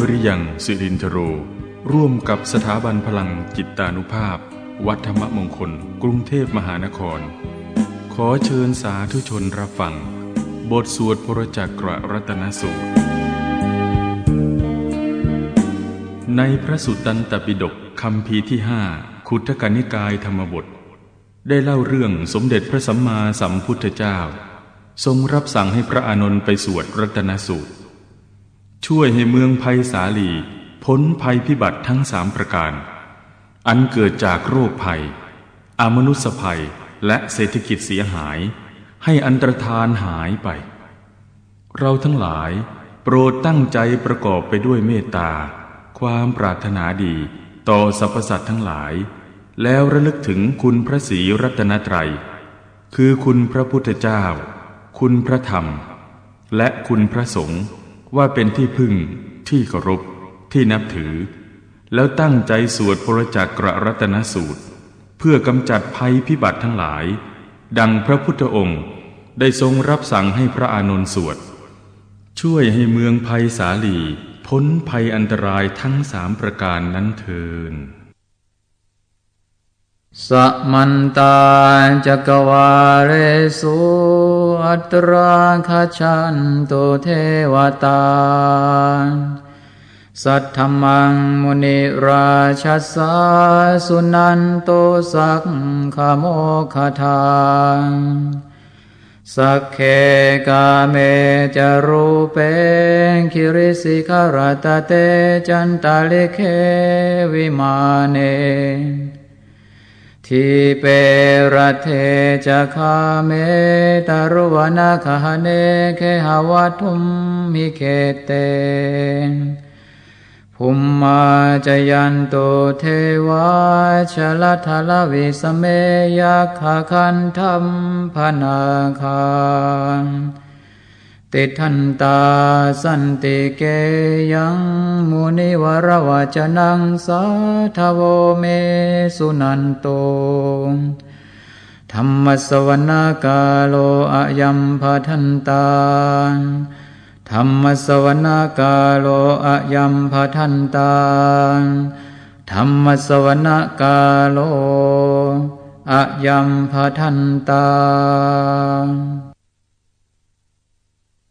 วิริยังสิรินทโร ร่วมกับสถาบันพลังจิตตานุภาพ วัดธรรมมงคล กรุงเทพมหานคร ขอเชิญสาธุชนรับฟัง บทสวดพระจักรรัตนสูตร ในพระสุตตันตปิฎกคำพีที่ห้าขุททกนิกายธรรมบท ได้เล่าเรื่องสมเด็จพระสัมมาสัมพุทธเจ้า ทรงรับสั่งให้พระอานนท์ไปสวดรัตนสูตร ช่วยให้เมืองภัยสาลีพ้นภัยพิบัติทั้งสามประการ อันเกิดจากโรคภัย อมนุษยภัย และเศรษฐกิจเสียหาย ให้อันตรธานหายไป เราทั้งหลายโปรดตั้งใจประกอบไปด้วยเมตตา ความปรารถนาดีต่อสรรพสัตว์ทั้งหลาย แล้วระลึกถึงคุณพระศรีรัตนตรัย คือคุณพระพุทธเจ้า คุณพระธรรม และคุณพระสงฆ์ ว่าเป็นที่พึ่ง ที่เคารพ ที่นับถือ แล้วตั้งใจสวดพระจักรรัตนสูตร เพื่อกำจัดภัยพิบัติทั้งหลาย ดังพระพุทธองค์ได้ทรงรับสั่งให้พระอานนท์สวด ช่วยให้เมืองภัยสาลี พ้นภัยอันตรายทั้งสามประการนั้นเทิน สมันตาจักวาเรสุอัตราคาชันตุเทวตา สัทธมังมุนิราชสาสุนันโตสักขโมคทานสักเคกาเมจารูเปคิริสิขารตเตจันตาลิเควิมาเน ทีเปรเทจะคาเมตารุวนาคหเนเคหวัตุมมิเคเตภุมมาจยันโตเทวาชลทลวิสเมยัคขคันธรรมพนาคาร ติทันตาสันติเกยังมุนิวรวจนังสาทโวเมสุนันโตธรรมสวรรกาโลอายัมพาทันตาธรรมสวรรกาโลอายัมพาทันตาธรรมสวรรกาโลอายัมพาทันตา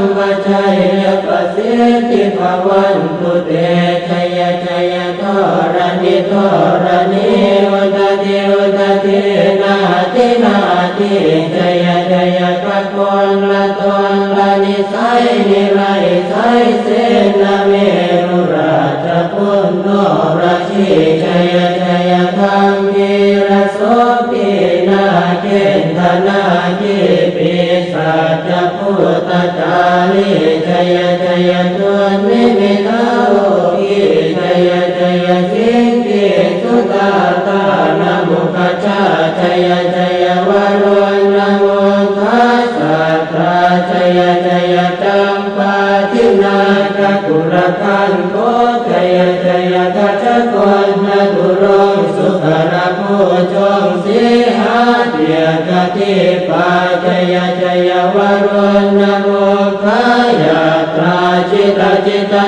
มรัมมชัยปะสิทธิภวันตุเตชัยชัยทรณิทรณิอุตติอุตตินาทินาทิชัยชัยพระกลละตนละนิสัยนิไรสัยเสนาเมรุราชพุนโนราชีชัยชัยธรรมีระโสพีนาเกณฑนา พุทธจาริชัยชัยตุนิมิตาโลกิชัยชัยสิงกิสุตาตานามุขชาชัยชัยวโรนะโมทัสสะตราชัยชัยจัมปาทินาคกุรคันโกชัยชัยกัจจกนะกุรสุขระโพชงสีหาเดียกติปาชัยชัยวโรนะโม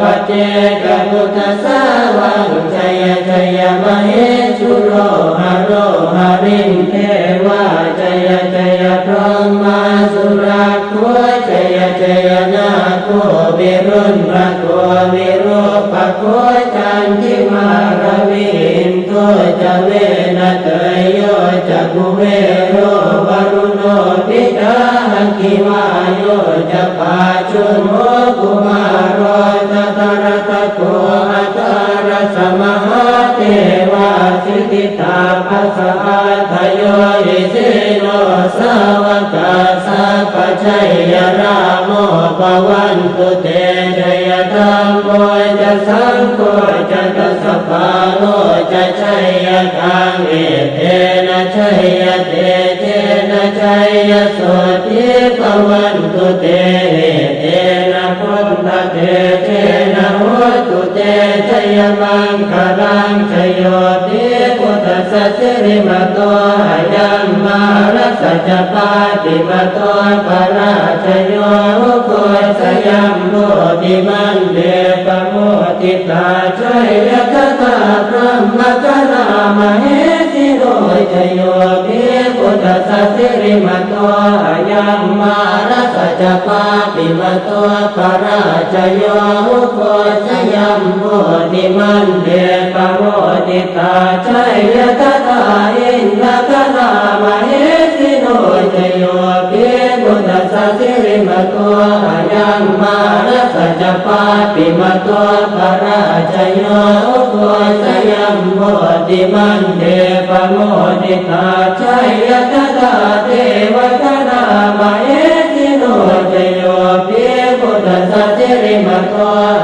ปเจกพุทธสาวังชัยชัยมเหชุโรหะ ตาภัสสะทโยอิสิโนสาวกาสัพพชัยยราโมปวันตุเตจยธรรมโมจะสังโฆจะตัสสปาโลจะชัยยกังเอเตนะชัยยเตเตนะชัยยโสติปวันตุเตเตนะพุทธเตเตนะโหตุเตชยมังคลังชยโย ริมตัวยังมารัสจปาติมโตปราชโยโคสยัมโมติมันเดปโมติตาชัยยคตาพระมกรามเห จโรชโยติพุทธสัจสิริมโตหายัมมารัสจปาติมโตปราชโยโคสยัมโพติมันเดปโมติตาชัยยะตาอินทะนา รัสจปาติมโตปราชโยโคสยัมโมติมันเดปโมติตาชัยยคตาเทวคณามเหสิโรชโยติพุทธสัจสิริมโต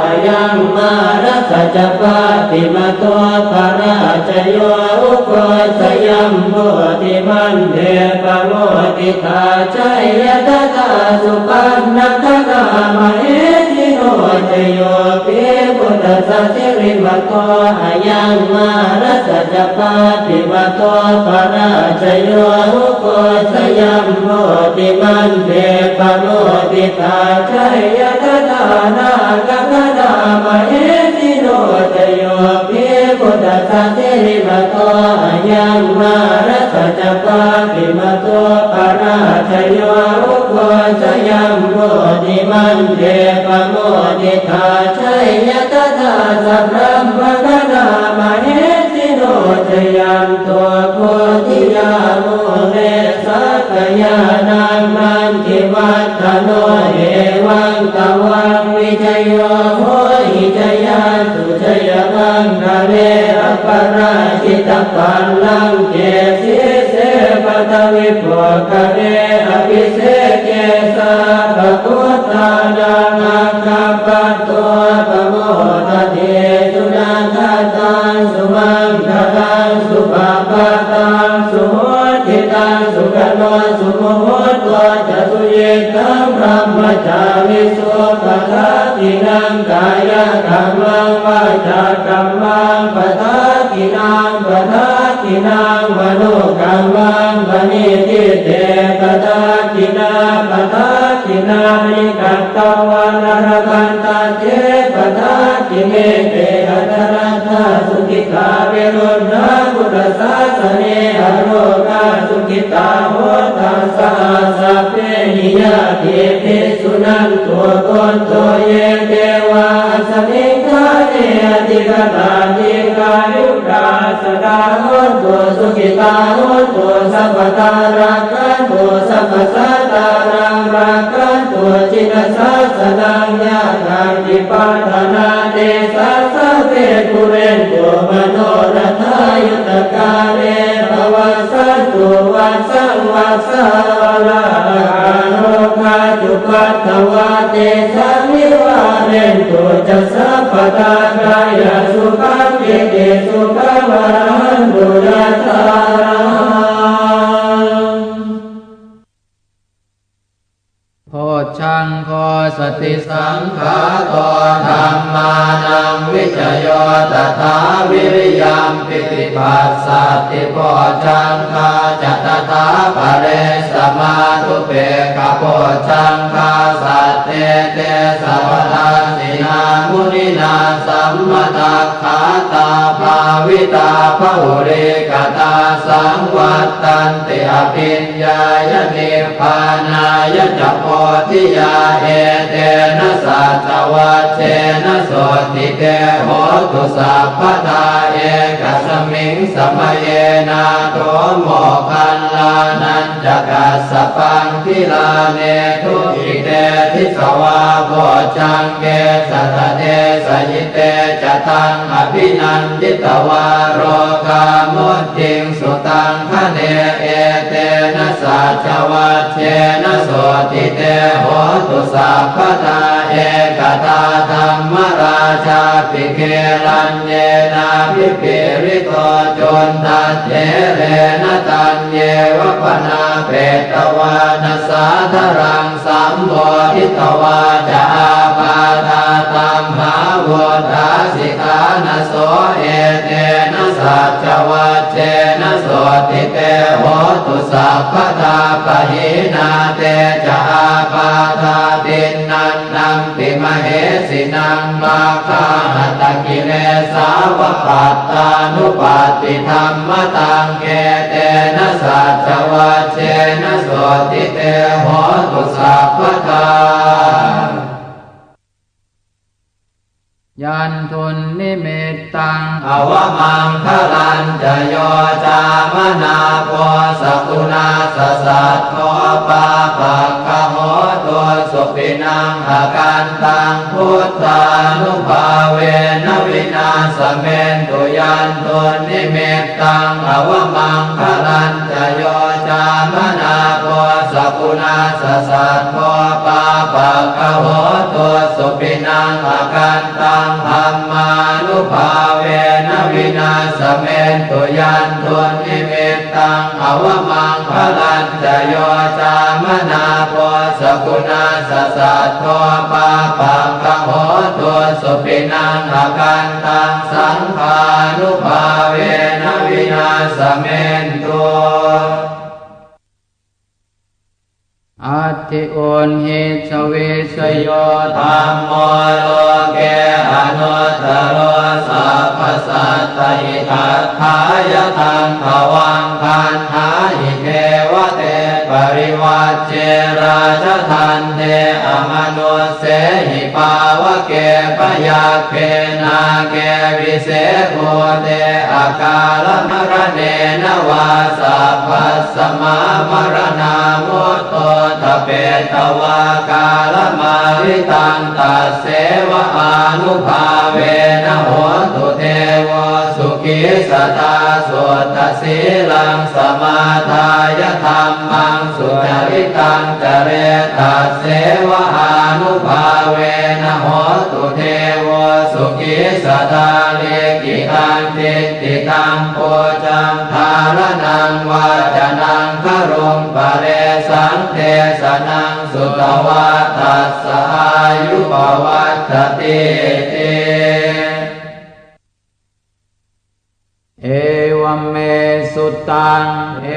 หายังมารัสจปาติมโตปราชโยโคสยัมโมติมันเดปโมติตาชัยยคตาสุปันนคณามเห สิโรชโยติพุทธสัจสิริมโตหายังมารัสจปาติมโตปราชโยโคสยัมโมติมันเดปโมติตาชัยยคตานาคคณามเหสิโรชโยติพุทธสัจสิริมโตหายังมารัสจปาติมโตปราชโยโคสยัม โมติมันเดปโมติตาชัยยคตาสัพพะมคณามเหสิโรชยันตัวโพธิยาโมเรสักยานังมันทิวัตโนเอวังตวังวิจโยโหหิจยาสุจยมังคะเรอปราชิตปันลังเกสิเสปตวิปคะเรอภิเสเกสาภพุทธานังอาคาปตัวปโมทเทสุนันทตังสุมังคลังสุปปาตังสุโหติตังสุขโนสุโมโหตัวจะสุเยตังพระมจามิสุปทาตินังกายกรรมังวาจากรรมังปทาตินังปทาตินังมโนกรรมังปณิทิเตปทาตินาปทา ตินานิกัตตวันรกันตาเจปทาติเมเตอัตรัตาสุขิตาเวรุณาพุทธศาสเนอโรกาสุขิตาโหตัสสะสัพเพหิยาเทปิสุนันตัวตนโตเยเทวาสมิงคาเนอติกตาติกายุกา สดาโหตัวสุขิตาโหตัวสัพพตารักขันตัวสัพพสัตตานังรักขันตัวจิตสัสนังญาณังติปัฏนาเตสัสะเวทุเรนตัวมโนรัทายุตกาเรภวสันตุวัสสังวัสสะลาโลกาจุปัตถวาเตสังนิวาเรนตุจะสัพพตากายสุขังเกเต สังขาโตธรรมานังวิจโยตถาวิริยมปิติปัสสติโพชังคาจัตตาปะเรสมาตุเปกโพชังคาสัตเตเตสัพพทาสินามุนินาสัมมตักขาตาภาวิตาภะหุเรก ตาสังวัตตันติอภิญญายนิพพานายจะโพธิยาเอเตนะสัจวัชเชนะสติเตโหตุสัพพทาเอกสมิงสมเยนาโทโมคันลานันจกัสสปังทิลาเนทุกิเตทิสวาโพจังเกสัตเตสยิเตจตังอภินันทิตวาโรกามุตติงสุตังคะเนเอเตนะสัจวัชเชนะโสติเตโหตุสัพพทาเอกตาธรรมราชาปิเกรัญเยนาภิปิริโตจนตัดเทเรนะตัญเยวปนาเปตวานัสาธรังสัมโพธิตวาจาปาทาตัมหาวทาสิกานะโสเอเต สัจวัชเชนะโสติเตโหตุสัพพทาปะหินาเตจาปาทาตินนันนังติมเหสินังมาคาหตะกิเลสาวปัตตานุปัตติธรรมตังเกเตนะสัจวัชเชนะโสติเตโหตุสัพพทา ยันทุนนิมิตตังอวมังคลันจะโยจามนาโพสกุณาสสัตโทปาปักขโหตัวสุปินังอาการตังพุทธานุภาเวนวินาสเมนตุยันตุนิมิตตังอวมังคลันจะโยจามนาโพสกุณาสสัตโทปาปักขโห ตัวสุปินังอาการตังธรรมานุภาเวนวินาสเมนตุยันตุนิมิตตังอวมังคลันจะโยจามนาโพสกุณาสสัตโทปาปังกโหตัวสุปินังอาการตังสังขานุภาเวนวินาสเมนตุ อัติโอนหิสเวสโยธรรมโมโลเกอนุตโรสัพพสัตติทัตถายทังขวังคันหาหิเทวเต ริวัจเจราชทันเตอมนุสเสหิปาวเกปยาเคนาเกวิเศษโภเตอาการมรเนนวาสัพพสมามรณามุตโตทเปตวากาลมาริตังตัสเสวะอานุภาเวนะโหตุ สุขิสตาสุตสีลังสมาทายธรรมังสุจริตังจเรตัสเสวะานุภาเวนะโหตุเทวสุขิสตาเลกิตังติติตังโพจังทารนังวาจานังครุงปะเรสังเทสนังสุตวาตัสสายุปวัตติ เอวเมสุตัง เอ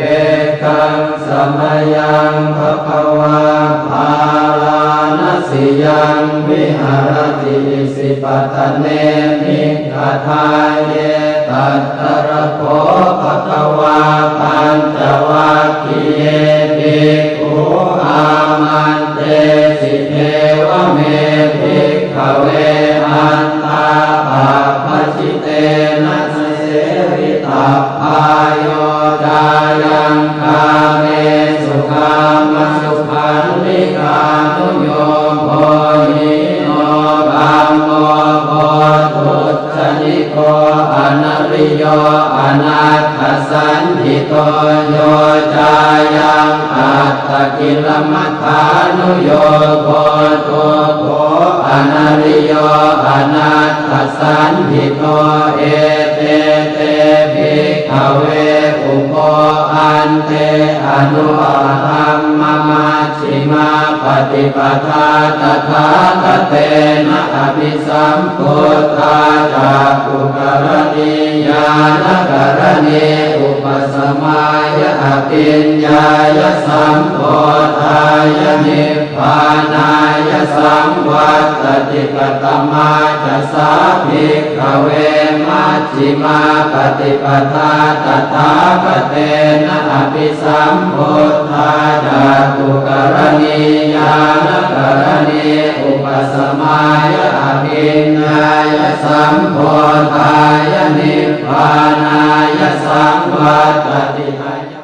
กังสมยังภะคะวาภาลานสิยังวิหารติสิปตะเนมิกทาเยตัตตระโภภะคะวาปัญจวัคคีเย งอัตตกิลมัฏฐานุโยโกตุโกอนาริโยอนาตสันหิโตเอเตเตภิกขเว อุปโภอานเตอนุปธรรมมัชฌิมาปฏิปทาตถาคเตนะอภิสัมพุทธาจากุกรณียานกรณีอุปสมายอภิญญายสัมโพธายนิพพานายสังวัตติกตมาจะสาภิกขเวมัชฌิมาปฏิปทาตถาปเตนะอภิสัมพุทธาจาตุกรณียานกรณีอุปสมายอภินายสัมพุทธายนิพพานายสังวัตติ